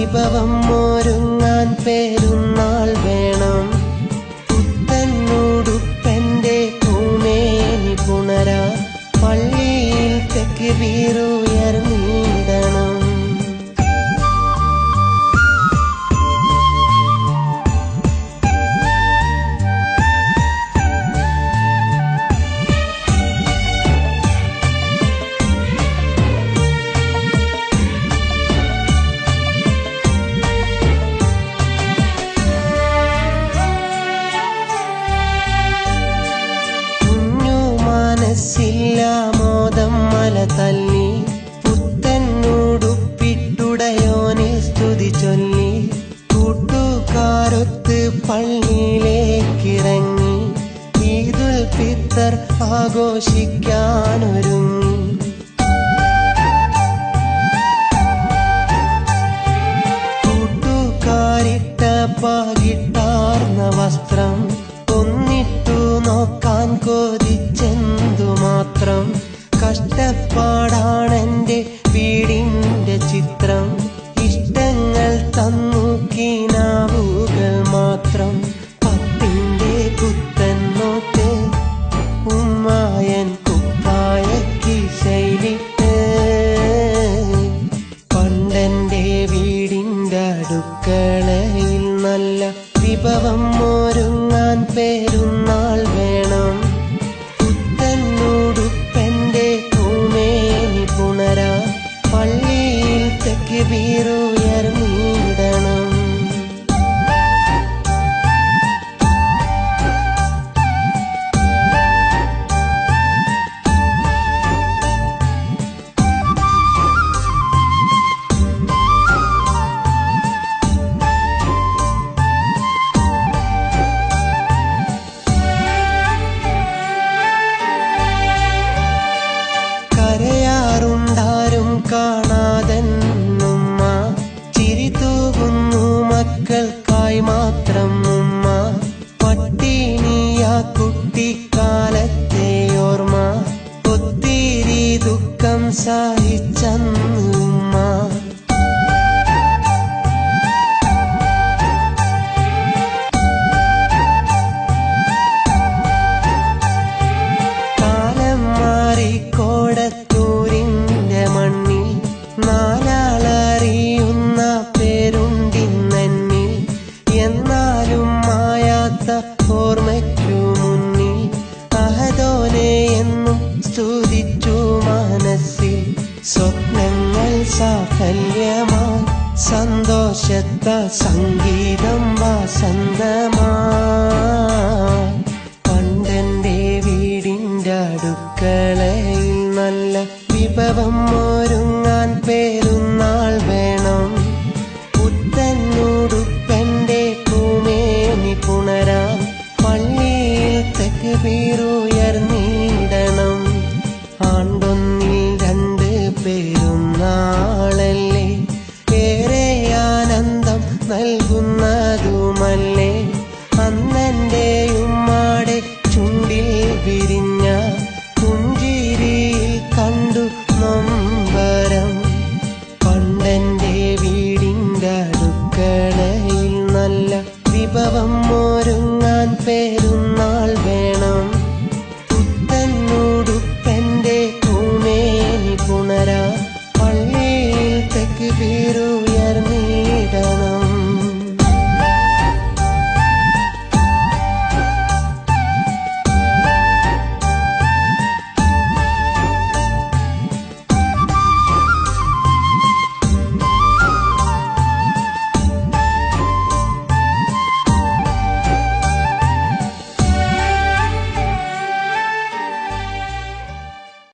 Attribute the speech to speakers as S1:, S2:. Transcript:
S1: വിഭവം ഒരുങ്ങാൻ പേരുന്നാൾ വേണം. പുത്തന്നൂടുപ്പന്റെ പൂമേനി പുണരാ. പള്ളിയിൽ തെക്ക് വീറുയർന്നീ തല്ലി പുത്തന്നുടുപ്പിട്ടുടയോനെ സ്തുതി ചൊല്ലി കൂട്ടുകാരൊത്ത് പള്ളിയിലേക്കിറങ്ങി ഈദുൽ ഫിത്തർ ആഘോഷിക്കാനൊരുങ്ങി. വീടിന്റെ അടുക്കളയിൽ നല്ല വിഭവം inside സ്വപ്നങ്ങൾ സാഫല്യമായി സന്തോഷത്ത സംഗീതം വസന്തമായി വീടിന്റെ അടുക്കളയിൽ നല്ല വിഭവം ഒരുങ്ങാൻ പെരുന്നാൾ الجماد من